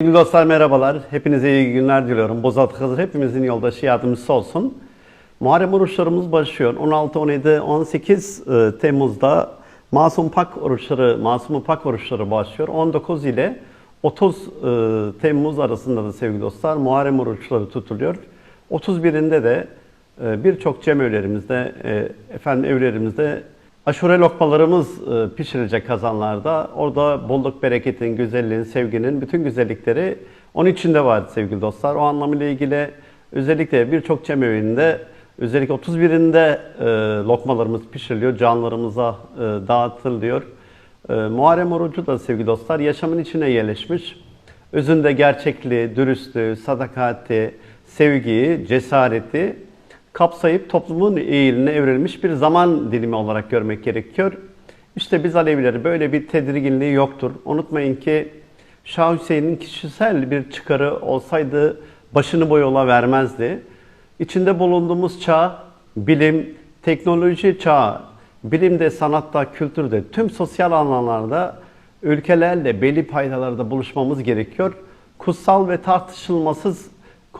Sevgili dostlar merhabalar. Hepinize iyi günler diliyorum. Bozat Hızır hepimizin yoldaşı yardımcısı olsun. Muharrem oruçlarımız başlıyor. 16, 17, 18 e, Temmuz'da Masum Pak oruçları, Masum Pak oruçları başlıyor. 19 ile 30 e, Temmuz arasında da sevgili dostlar Muharrem oruçları tutuluyor. 31'inde de e, birçok cem evlerimizde, e, efendim evlerimizde aşure lokmalarımız e, pişirilecek kazanlarda. Orada bolluk, bereketin, güzelliğin, sevginin bütün güzellikleri onun içinde var sevgili dostlar. O anlamıyla ilgili özellikle birçok cem evinde özellikle 31'inde e, lokmalarımız pişiriliyor, canlarımıza e, dağıtılıyor. E, Muharrem orucu da sevgili dostlar yaşamın içine yerleşmiş. Özünde gerçekliği, dürüstlüğü, sadakati, sevgiyi, cesareti kapsayıp toplumun eğiline evrilmiş bir zaman dilimi olarak görmek gerekiyor. İşte biz Alevileri böyle bir tedirginliği yoktur. Unutmayın ki Şah Hüseyin'in kişisel bir çıkarı olsaydı başını boyola vermezdi. İçinde bulunduğumuz çağ, bilim, teknoloji çağı, bilimde, sanatta, kültürde, tüm sosyal alanlarda ülkelerle belli paydalarda buluşmamız gerekiyor. Kutsal ve tartışılmasız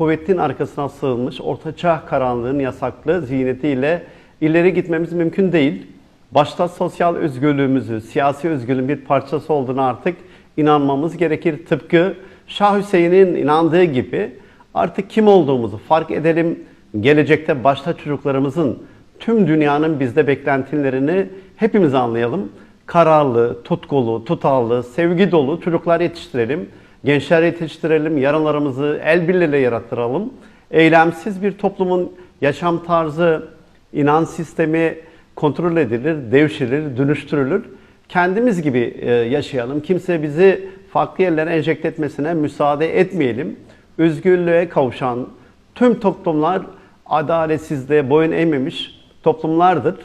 kuvvetin arkasına sığınmış ortaçağ karanlığın yasaklı ziynetiyle ileri gitmemiz mümkün değil. Başta sosyal özgürlüğümüzü, siyasi özgürlüğün bir parçası olduğunu artık inanmamız gerekir. Tıpkı Şah Hüseyin'in inandığı gibi artık kim olduğumuzu fark edelim. Gelecekte başta çocuklarımızın tüm dünyanın bizde beklentilerini hepimiz anlayalım. Kararlı, tutkulu, tutarlı, sevgi dolu çocuklar yetiştirelim. Gençler yetiştirelim, yarınlarımızı el birliğiyle yarattıralım. Eylemsiz bir toplumun yaşam tarzı, inanç sistemi kontrol edilir, devşirilir, dönüştürülür. Kendimiz gibi e, yaşayalım. Kimse bizi farklı yerlere enjekte etmesine müsaade etmeyelim. Özgürlüğe kavuşan tüm toplumlar adaletsizliğe boyun eğmemiş toplumlardır.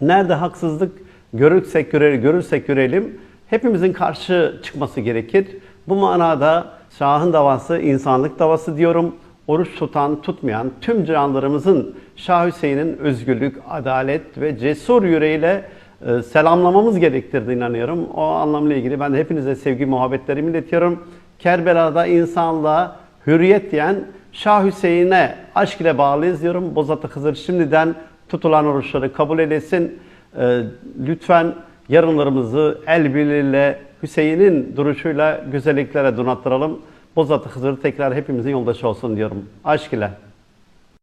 Nerede haksızlık görürsek görelim, görürsek görelim hepimizin karşı çıkması gerekir. Bu manada Şah'ın davası insanlık davası diyorum. Oruç tutan, tutmayan tüm canlarımızın Şah Hüseyin'in özgürlük, adalet ve cesur yüreğiyle e, selamlamamız gerektirdiğine inanıyorum. O anlamla ilgili ben hepinize sevgi muhabbetlerimi iletiyorum. Kerbela'da insanlığa hürriyet diyen Şah Hüseyin'e aşk ile bağlıyız diyorum. Bozatı Hızır şimdiden tutulan oruçları kabul eylesin. E, lütfen yarınlarımızı el birliğiyle Hüseyin'in duruşuyla güzelliklere donattıralım. Bozatı Hızır tekrar hepimizin yoldaşı olsun diyorum. Aşk ile.